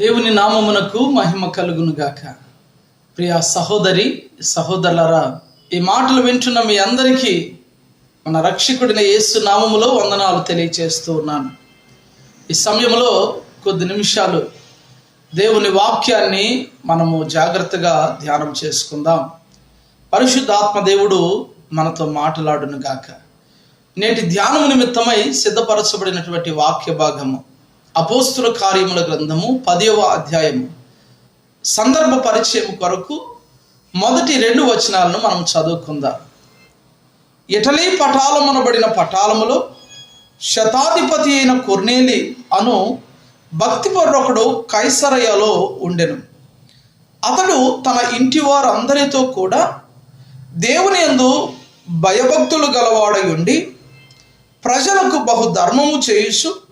దేవుని నామమునకు మహిమ కలుగును గాక. ప్రియ సహోదరి సహోదరులరా ఈ మాటలు వింటున్న మీ అందరికీ మన రక్షకుడిన యేసు నామములో వందనాలు తెలియచేస్తూ ఉన్నాను. ఈ సమయంలో కొద్ది నిమిషాలు దేవుని వాక్యాన్ని మనము జాగ్రత్తగా ధ్యానం చేసుకుందాం. పరిశుద్ధాత్మ దేవుడు మనతో మాట్లాడునుగాక నేటి ధ్యానము నిమిత్తమై సిద్ధపరచబడినటువంటి వాక్య భాగము. అపోస్తుల కార్యముల గ్రంథము పదవ అధ్యాయము. సందర్భ పరిచయం కొరకు మొదటి రెండు వచనాలను మనం చదువుకుందాం. ఇటలీ పటాలమనబడిన పటాలములో శతాధిపతి అయిన కొర్నేలి అను భక్తిపరుడొకడు కైసరయ్యలో ఉండెను. అతడు తన ఇంటి వారందరితో కూడా దేవుని యందు భయభక్తులు గలవాడై ఉండి ప్రజలకు బహు ధర్మము చేయుచు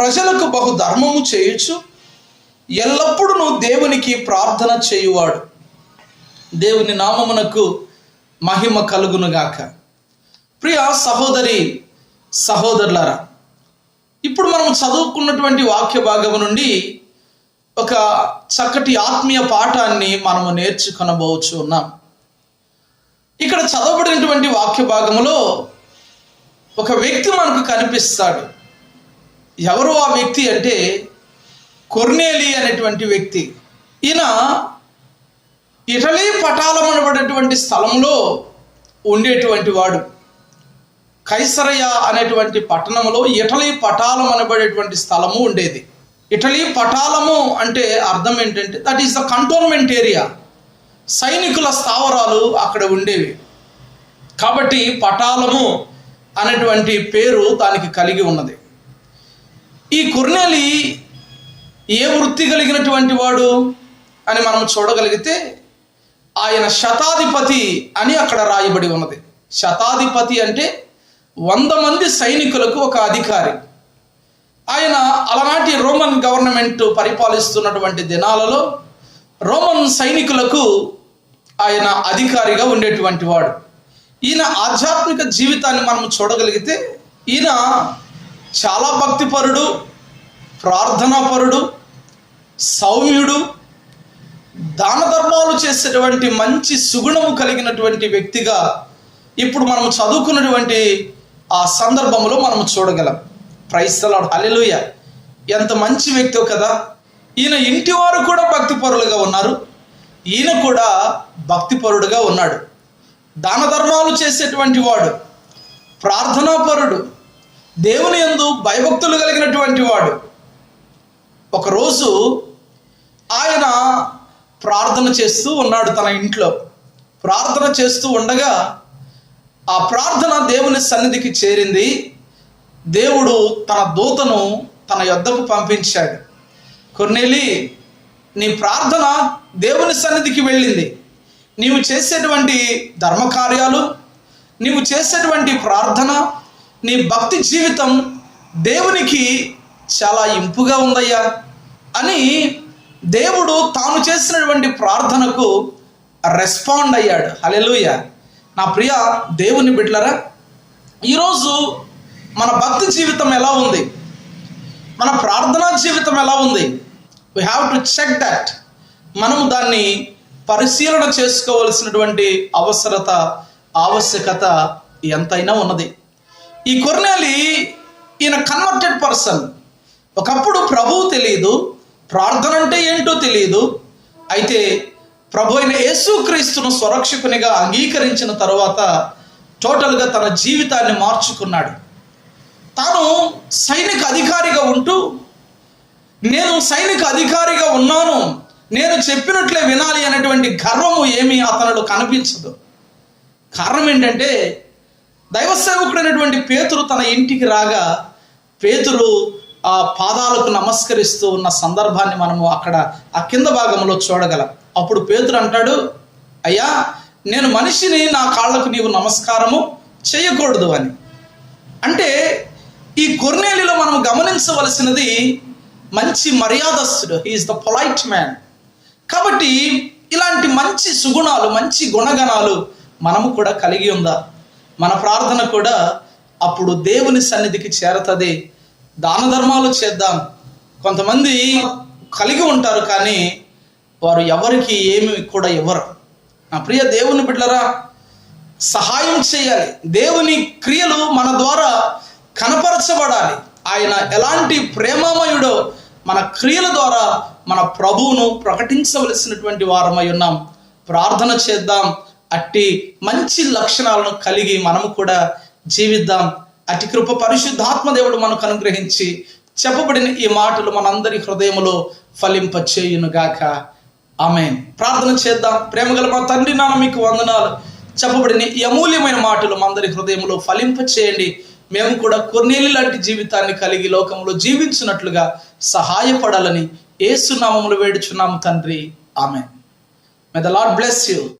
ప్రజలకు బహు ధర్మము చేయొచ్చు ఎల్లప్పుడూ దేవునికి ప్రార్థన చేయువాడు. దేవుని నామమునకు మహిమ కలుగునుగాక. ప్రియ సహోదరి సహోదరులారా ఇప్పుడు మనం చదువుకున్నటువంటి వాక్య భాగం నుండి ఒక చక్కటి ఆత్మీయ పాఠాన్ని మనము నేర్చుకొనబోవచ్చు ఉన్నాం. ఇక్కడ చదవబడినటువంటి వాక్య భాగంలో ఒక వ్యక్తి మనకు కనిపిస్తాడు. ఎవరు ఆ వ్యక్తి అంటే కొర్నేలి అనేటువంటి వ్యక్తి. ఈయన ఇటలీ పటాలం అనబడేటువంటి స్థలంలో ఉండేటువంటి వాడు. కైసరయ అనేటువంటి పట్టణంలో ఇటలీ పటాలం అనబడేటువంటి స్థలము ఉండేది. ఇటలీ పటాలము అంటే అర్థం ఏంటంటే that is the cantonment area సైనికుల స్థావరాలు అక్కడ ఉండేవి. కాబట్టి పటాలము అనేటువంటి పేరు దానికి కలిగి ఉన్నది. ఈ కుర్నేలి ఏ వృత్తి కలిగినటువంటి వాడు అని మనం చూడగలిగితే ఆయన శతాధిపతి అని అక్కడ రాయబడి ఉన్నది. శతాధిపతి అంటే వంద మంది సైనికులకు ఒక అధికారి. ఆయన అలనాటి రోమన్ గవర్నమెంట్ పరిపాలిస్తున్నటువంటి దినాలలో రోమన్ సైనికులకు ఆయన అధికారిగా ఉండేటువంటి వాడు. ఈయన ఆధ్యాత్మిక జీవితాన్ని మనం చూడగలిగితే ఈయన చాలా భక్తిపరుడు ప్రార్థనాపరుడు సౌమ్యుడు దాన ధర్మాలు చేసేటువంటి మంచి సుగుణము కలిగినటువంటి వ్యక్తిగా ఇప్పుడు మనం చదువుకున్నటువంటి ఆ సందర్భంలో మనం చూడగలం. ప్రైస్తలాడు అలెలుయ ఎంత మంచి వ్యక్తో కదా. ఈయన ఇంటి వారు కూడా భక్తిపరులుగా ఉన్నారు. ఈయన కూడా భక్తిపరుడుగా ఉన్నాడు. దాన ధర్మాలు చేసేటువంటి వాడు ప్రార్థనాపరుడు దేవుని భయభక్తులు కలిగినటువంటి వాడు. ఒకరోజు ఆయన ప్రార్థన చేస్తూ ఉన్నాడు తన ఇంట్లో. ప్రార్థన చేస్తూ ఉండగా ఆ ప్రార్థన దేవుని సన్నిధికి చేరింది. దేవుడు తన దూతను తన యొద్దకు పంపించాడు. కొన్నేలి నీ ప్రార్థన దేవుని సన్నిధికి వెళ్ళింది. నీవు చేసేటువంటి ధర్మకార్యాలు నీవు చేసేటువంటి ప్రార్థన నీ భక్తి జీవితం దేవునికి చాలా ఇంపుగా ఉందయ్యా అని దేవుడు తాను చేసినటువంటి ప్రార్థనకు రెస్పాండ్ అయ్యాడు. హలెలుయ నా ప్రియ దేవుని బిడ్డలరా ఈరోజు మన భక్తి జీవితం ఎలా ఉంది? మన ప్రార్థనా జీవితం ఎలా ఉంది? We have to check that మనము దాన్ని పరిశీలన చేసుకోవలసినటువంటి అవసరత ఆవశ్యకత ఎంతైనా ఉన్నది. ఈ కొర్నేలి ఈయన కన్వర్టెడ్ పర్సన్ ఒకప్పుడు ప్రభువు తెలియదు ప్రార్థన అంటే ఏంటో తెలియదు అయితే ప్రభు అయిన యేసుక్రీస్తును స్వరక్షకునిగా అంగీకరించిన తర్వాత టోటల్గా తన జీవితాన్ని మార్చుకున్నాడు. తాను సైనిక అధికారిగా ఉంటూ నేను సైనిక అధికారిగా ఉన్నాను నేను చెప్పినట్లే వినాలి అనేటువంటి గర్వము ఏమీ అతనిలో కనిపించదు. కారణం ఏంటంటే దైవ సేవకుడైనటువంటి పేతురు తన ఇంటికి రాగా పేతురు ఆ పాదాలకు నమస్కరిస్తూ ఉన్న సందర్భాన్ని మనము అక్కడ ఆ కింద భాగంలో చూడగలం. అప్పుడు పేతురు అంటాడు అయ్యా నేను మనిషిని నా కాళ్ళకు నీవు నమస్కారము చేయకూడదు అని. అంటే ఈ కొర్నేలిలో మనం గమనించవలసినది మంచి మర్యాదస్తుడు he is the polite man కాబట్టి ఇలాంటి మంచి సుగుణాలు మంచి గుణగణాలు మనము కూడా కలిగి ఉందా మన ప్రార్థన కూడా అప్పుడు దేవుని సన్నిధికి చేరతది. దాన ధర్మాలు చేద్దాం. కొంతమంది కలిగి ఉంటారు కానీ వారు ఎవరికి ఏమి కూడా ఇవ్వరు. నా ప్రియ దేవుని బిడ్డలరా సహాయం చేయాలి. దేవుని క్రియలు మన ద్వారా కనపరచబడాలి. ఆయన ఎలాంటి ప్రేమమయుడో మన క్రియల ద్వారా మన ప్రభువును ప్రకటించవలసినటువంటి వారమై ఉన్నాం. ప్రార్థన చేద్దాం. అట్టి మంచి లక్షణాలను కలిగి మనము కూడా జీవిద్దాం. అతి కృప పరిశుద్ధాత్మ దేవుడు మనకు అనుగ్రహించి చెప్పబడిన ఈ మాటలు మనందరి హృదయములో ఫలింపచేయునుగాక. ఆమె ప్రార్థన చేద్దాం. ప్రేమగల మా తండ్రి నాన్న మీకు వందనాలు. చెప్పబడిన ఈ అమూల్యమైన మాటలు మందరి హృదయంలో ఫలింప చేయండి మేము కూడా కొన్నేళ్ళు లాంటి జీవితాన్ని కలిగి లోకంలో జీవించినట్లుగా సహాయపడాలని ఏసునామములు వేడుచున్నాము తండ్రి. ఆమె may the Lord bless you